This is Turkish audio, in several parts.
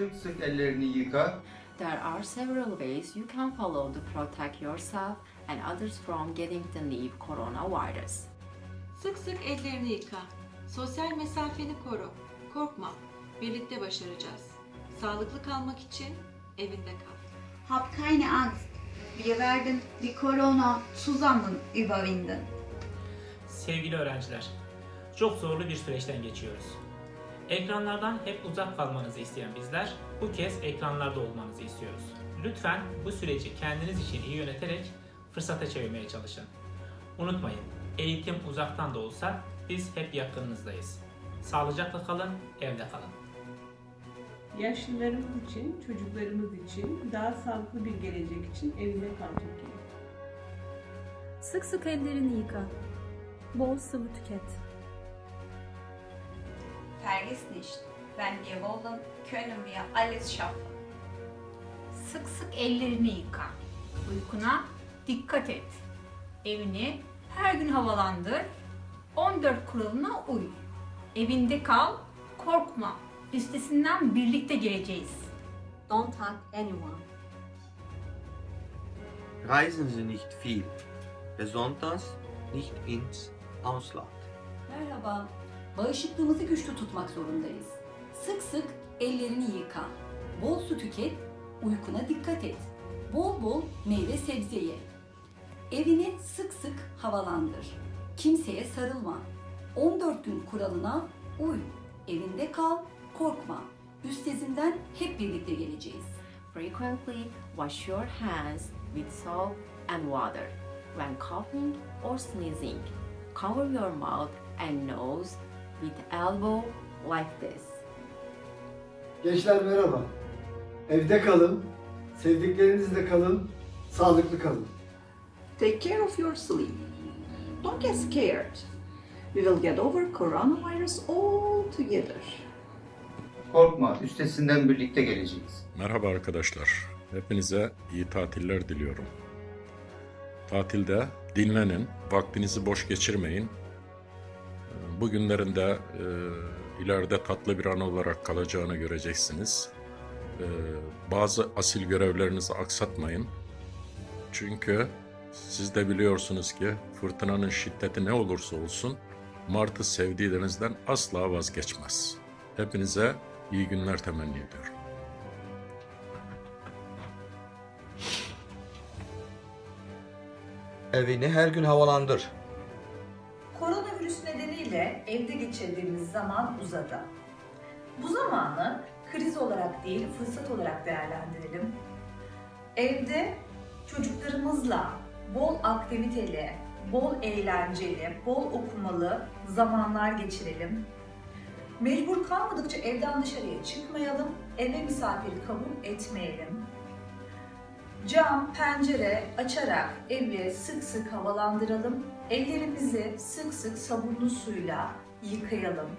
Sık sık ellerini yıka. There are several ways you can follow to protect yourself and others from getting the new coronavirus. Sık sık ellerini yıka. Sosyal mesafeni koru. Korkma. Birlikte başaracağız. Sağlıklı kalmak için evinde kal. Hab keine Angst. Wir werden die Corona zusammen überwinden. Sevgili öğrenciler, çok zorlu bir süreçten geçiyoruz. Ekranlardan hep uzak kalmanızı isteyen bizler, bu kez ekranlarda olmanızı istiyoruz. Lütfen bu süreci kendiniz için iyi yöneterek fırsata çevirmeye çalışın. Unutmayın, eğitim uzaktan da olsa biz hep yakınınızdayız. Sağlıcakla kalın, evde kalın. Yaşlılarımız için, çocuklarımız için, daha sağlıklı bir gelecek için evinde kal Türkiye. Sık sık ellerini yıka. Bol sıvı tüket. Vergiss nicht, wenn wir wollen, können wir alles schaffen. Sık sık ellerini yıka. Uykuna dikkat et. Evini her gün havalandır. 14 kuralına uy. Evinde kal, korkma. Üstesinden birlikte geleceğiz. Don't hug anyone. Reisen Sie nicht viel, besonders nicht ins Ausland. Merhaba. Bağışıklığımızı güçlü tutmak zorundayız. Sık sık ellerini yıka. Bol su tüket, uykuna dikkat et. Bol bol meyve sebze ye. Evini sık sık havalandır. Kimseye sarılma. 14 gün kuralına uy. Evinde kal, korkma. Üstesinden hep birlikte geleceğiz. Frequently wash your hands with soap and water. When coughing or sneezing, cover your mouth and nose with elbow like this. Gençler merhaba. Evde kalın, sevdiklerinizle kalın, sağlıklı kalın. Take care of your sleep. Don't get scared. We will get over coronavirus all together. Korkma, üstesinden birlikte geleceğiz. Merhaba arkadaşlar. Hepinize iyi tatiller diliyorum. Tatilde dinlenin, vaktinizi boş geçirmeyin. Ee, Bugünlerinde e, ileride tatlı bir an olarak kalacağını göreceksiniz. Ee, bazı asil görevlerinizi aksatmayın. Çünkü siz de biliyorsunuz ki fırtınanın şiddeti ne olursa olsun Mart'ı sevdiğinizden asla vazgeçmez. Hepinize iyi günler temenni ediyorum. Evini her gün havalandır. Nedeniyle evde geçirdiğimiz zaman uzadı. Bu zamanı kriz olarak değil, fırsat olarak değerlendirelim. Evde çocuklarımızla bol aktiviteli, bol eğlenceli, bol okumalı zamanlar geçirelim. Mecbur kalmadıkça evden dışarıya çıkmayalım, eve misafir kabul etmeyelim. Cam, pencere açarak evi sık sık havalandıralım. Ellerimizi sık sık sabunlu suyla yıkayalım.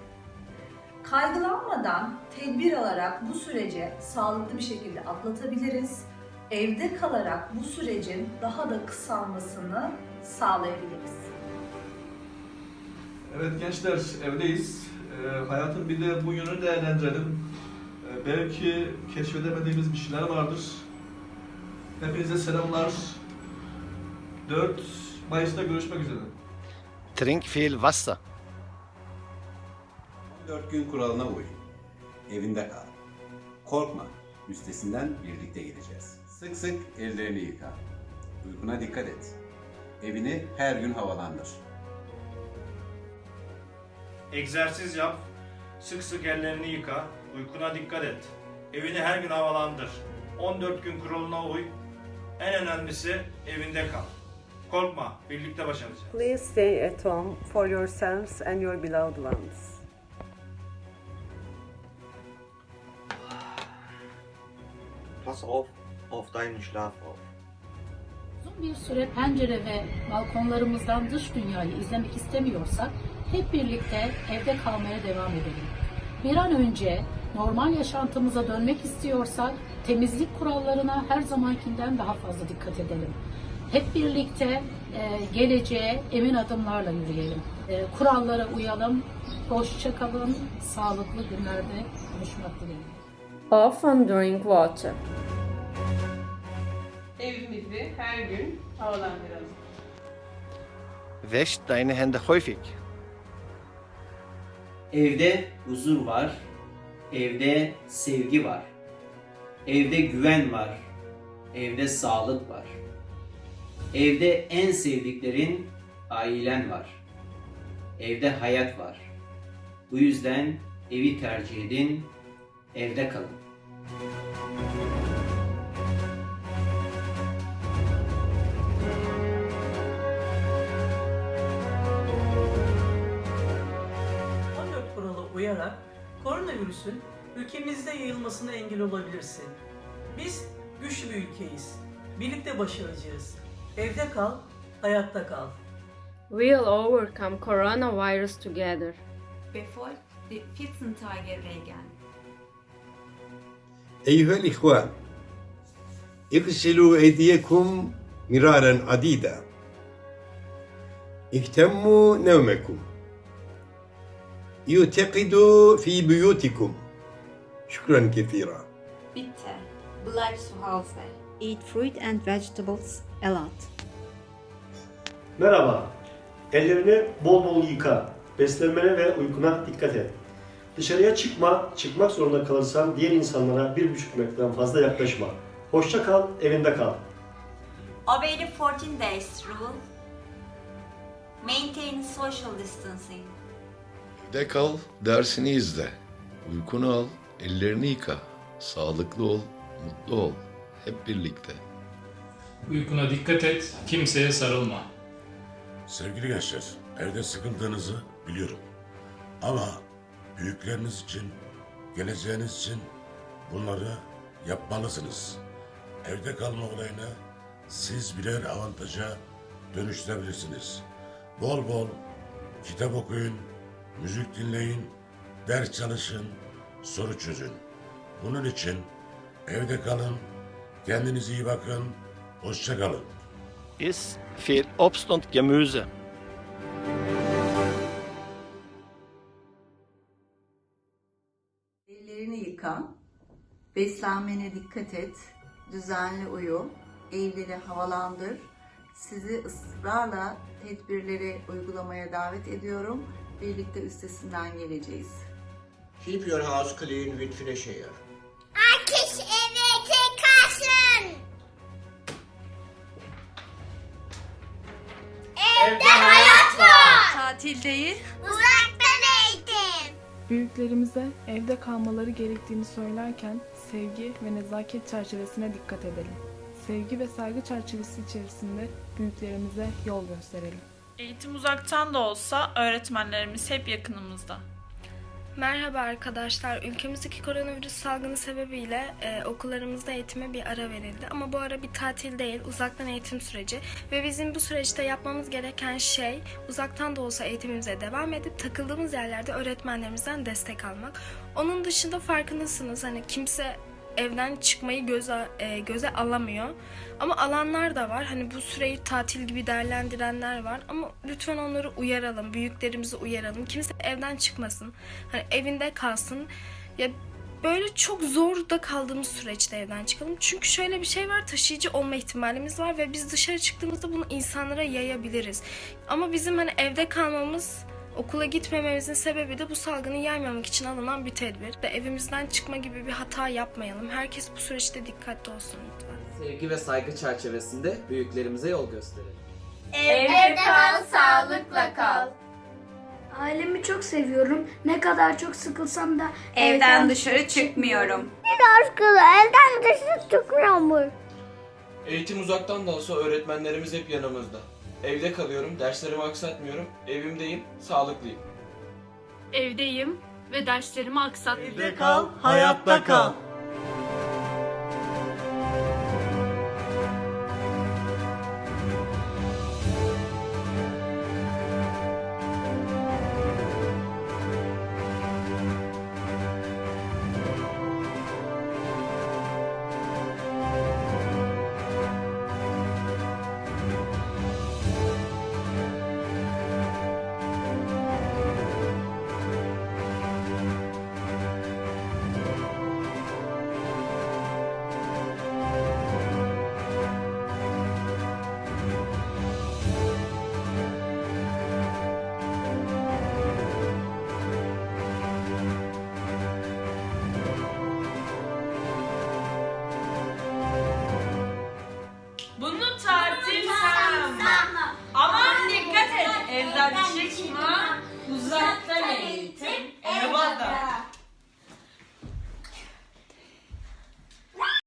Kaygılanmadan, tedbir alarak bu süreci sağlıklı bir şekilde atlatabiliriz. Evde kalarak bu sürecin daha da kısalmasını sağlayabiliriz. Evet gençler evdeyiz. Ee, hayatın bir de bu yönünü değerlendirelim. Ee, belki keşfedemediğimiz bir şeyler vardır. Hepinize selamlar. 4 Mayıs'ta görüşmek üzere. Trink viel Wasser. 14 gün kuralına uy. Evinde kal. Korkma. Üstesinden birlikte geleceğiz. Sık sık ellerini yıka. Uykuna dikkat et. Evini her gün havalandır. Egzersiz yap, sık sık ellerini yıka, uykuna dikkat et. Evini her gün havalandır. 14 gün kuralına uy. En önemlisi evinde kal. Korkma, birlikte başaracağız. Please stay at home for yourselves and your beloved ones. Pass auf auf deinen Schlaf auf. Uzun bir süre pencere ve balkonlarımızdan dış dünyayı izlemek istemiyorsak hep birlikte evde kalmaya devam edelim. Bir an önce normal yaşantımıza dönmek istiyorsak temizlik kurallarına her zamankinden daha fazla dikkat edelim. Hep birlikte e, geleceğe emin adımlarla yürüyelim. E, kurallara uyalım. Hoşça kalın. Sağlıklı günlerde buluşmak dileğiyle. Often drink water. Evimizi her gün havalandıralım. Wäsch deine Hände häufig. Evde huzur var. Evde sevgi var. Evde güven var. Evde sağlık var. Evde en sevdiklerin ailen var. Evde hayat var. Bu yüzden evi tercih edin, evde kalın. kurala uyarak koronavirüsün ülkemizde yayılmasına engel olabilirsin. Biz güçlü bir ülkeyiz. Birlikte başaracağız. Evde kal, hayatta kal. We'll overcome coronavirus together. Bevor die 14-Tage-Regeln. أيها الإخوان اغسلوا أيديكم مرارا عديدا اهتموا نومكم اعتقدوا في بيوتكم شكرا كثيرا Bitte, bleib zu Hause. Eat fruit and vegetables a lot. Merhaba. Ellerini bol bol yıka. Beslenmene ve uykuna dikkat et. Dışarıya çıkma, çıkmak zorunda kalırsan diğer insanlara bir buçuk metreden fazla yaklaşma. Hoşça kal, evinde kal. Obey the 14 days rule. Maintain social distancing. De kal, dersini izle. Uykunu al, ellerini yıka. Sağlıklı ol, mutlu ol. Hep birlikte. Uykuna dikkat et, kimseye sarılma. Sevgili gençler, evde sıkıldığınızı biliyorum. Ama büyükleriniz için, geleceğiniz için bunları yapmalısınız. Evde kalma olayını siz birer avantaja dönüştürebilirsiniz. Bol bol kitap okuyun, müzik dinleyin, ders çalışın, soru çözün. Bunun için evde kalın, kendinize iyi bakın, hoşça kalın. Iss viel Obst und Gemüse. Ellerini yıka, beslenmene dikkat et, düzenli uyu, evleri havalandır. Sizi ısrarla tedbirleri uygulamaya davet ediyorum. Birlikte üstesinden geleceğiz. Keep your house clean with fresh air. Değil. Uzaktan eğitim. Büyüklerimize evde kalmaları gerektiğini söylerken sevgi ve nezaket çerçevesine dikkat edelim. Sevgi ve saygı çerçevesi içerisinde büyüklerimize yol gösterelim. Eğitim uzaktan da olsa öğretmenlerimiz hep yakınımızda. Merhaba arkadaşlar. Ülkemizdeki koronavirüs salgını sebebiyle e, okullarımızda eğitime bir ara verildi. Ama bu ara bir tatil değil, uzaktan eğitim süreci. Ve bizim bu süreçte yapmamız gereken şey uzaktan da olsa eğitimimize devam edip takıldığımız yerlerde öğretmenlerimizden destek almak. Onun dışında farkındasınız hani kimse evden çıkmayı göze e, göze alamıyor. Ama alanlar da var. Hani bu süreyi tatil gibi değerlendirenler var. Ama lütfen onları uyaralım. Büyüklerimizi uyaralım. Kimse evden çıkmasın. Hani evinde kalsın. Ya böyle çok zorda kaldığımız süreçte evden çıkalım. Çünkü şöyle bir şey var. Taşıyıcı olma ihtimalimiz var ve biz dışarı çıktığımızda bunu insanlara yayabiliriz. Ama bizim hani evde kalmamız Okula gitmememizin sebebi de bu salgını yaymamak için alınan bir tedbir. Ve evimizden çıkma gibi bir hata yapmayalım. Herkes bu süreçte dikkatli olsun lütfen. Sevgi ve saygı çerçevesinde büyüklerimize yol gösterelim. Evde kal, sağlıkla kal. Ailemi çok seviyorum. Ne kadar çok sıkılsam da Evden dışarı çıkmıyorum. Biraz kılı evden dışarı çıkmıyor Eğitim uzaktan da olsa öğretmenlerimiz hep yanımızda. Evde kalıyorum, derslerimi aksatmıyorum, evimdeyim, sağlıklıyım. Evdeyim ve derslerimi aksatmıyorum. Evde kal, hayatta kal.